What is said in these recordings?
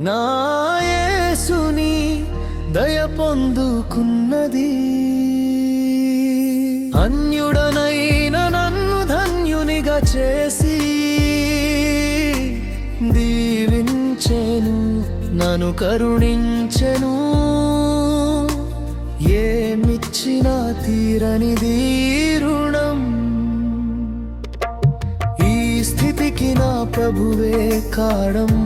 నాయసుని దయ పొందుకున్నది. అన్యుడనైన నన్ను ధన్యునిగా చేసి దీవించెను నన్ను కరుణించెను. ఏమిచ్చిన తీరనిది రుణం ఈ స్థితికి నా ప్రభువే కారణం.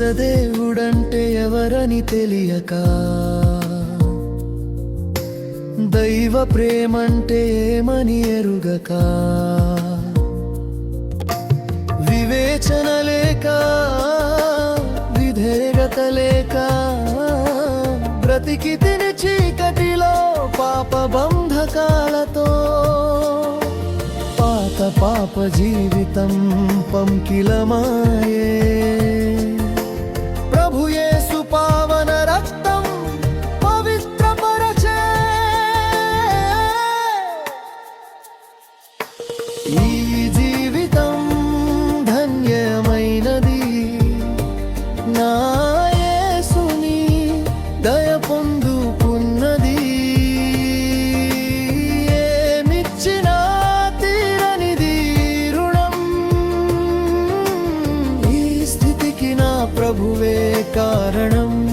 నిజదేవుడంటే ఎవరని తెలియక దైవ ప్రేమంటే ఏమని ఎరుగక వివేచన లేక విధేయత లేక బ్రతికి తిని చీకటిలో పాప బంధకాలతో పాత పాప జీవితం పంకిలమాయే. ఈ జీవితం ధన్యమైనది. నా యేసుని దయ పొందుకున్నది. ఏమిచ్చినా తీరనిది రుణం ఈ స్థితికి నా ప్రభువే కారణం.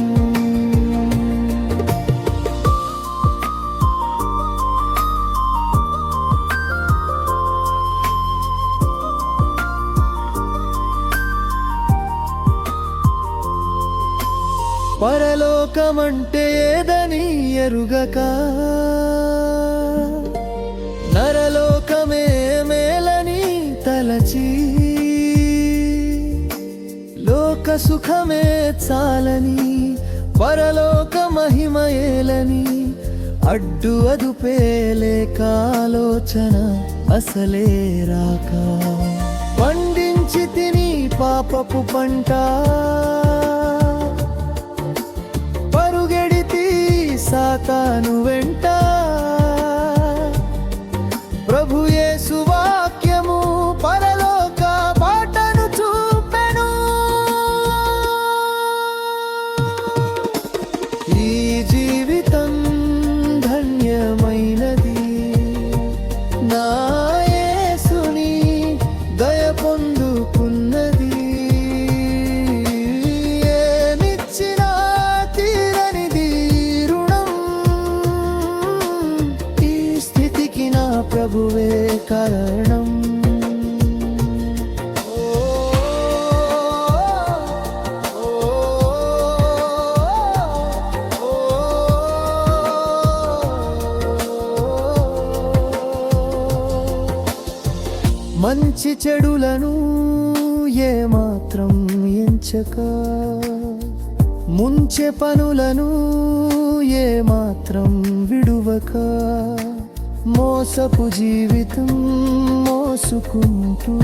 పరలోకమంటే ఏదని ఎరుగక. నరలోకమే మేలని తలచి. లోక సుఖమే చాలని పరలోక మహిమయేలని అడ్డు అదుపేలేక కాలోచన అసలే రాక. పండించి తిని పాపపు పంట. తాను వెంట ప్రభువే కారణం. మంచి చెడులను ఏమాత్రం ఎంచక. ముంచె పనులను ఏమాత్రం విడువక. మోసపు జీవితం మోసుకుంటూ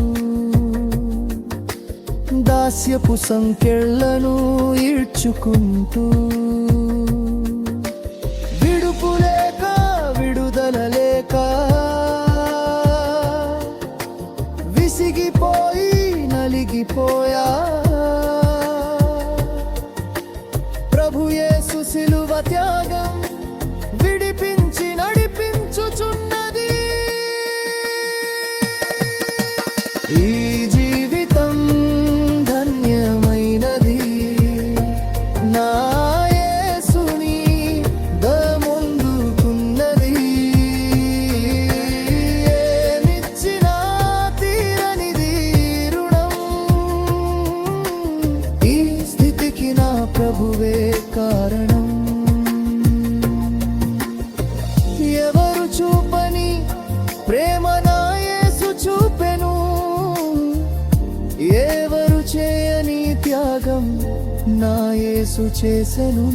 దాస్యపు సంకెళ్ళను ఈడ్చుకుంటూ విడుపు లేక విడుదల లేక విసిగిపోయి నలిగిపోయా. ప్రభుయే సుశిలువ త్యాగం విడిపించి నా యేసు చేసెను.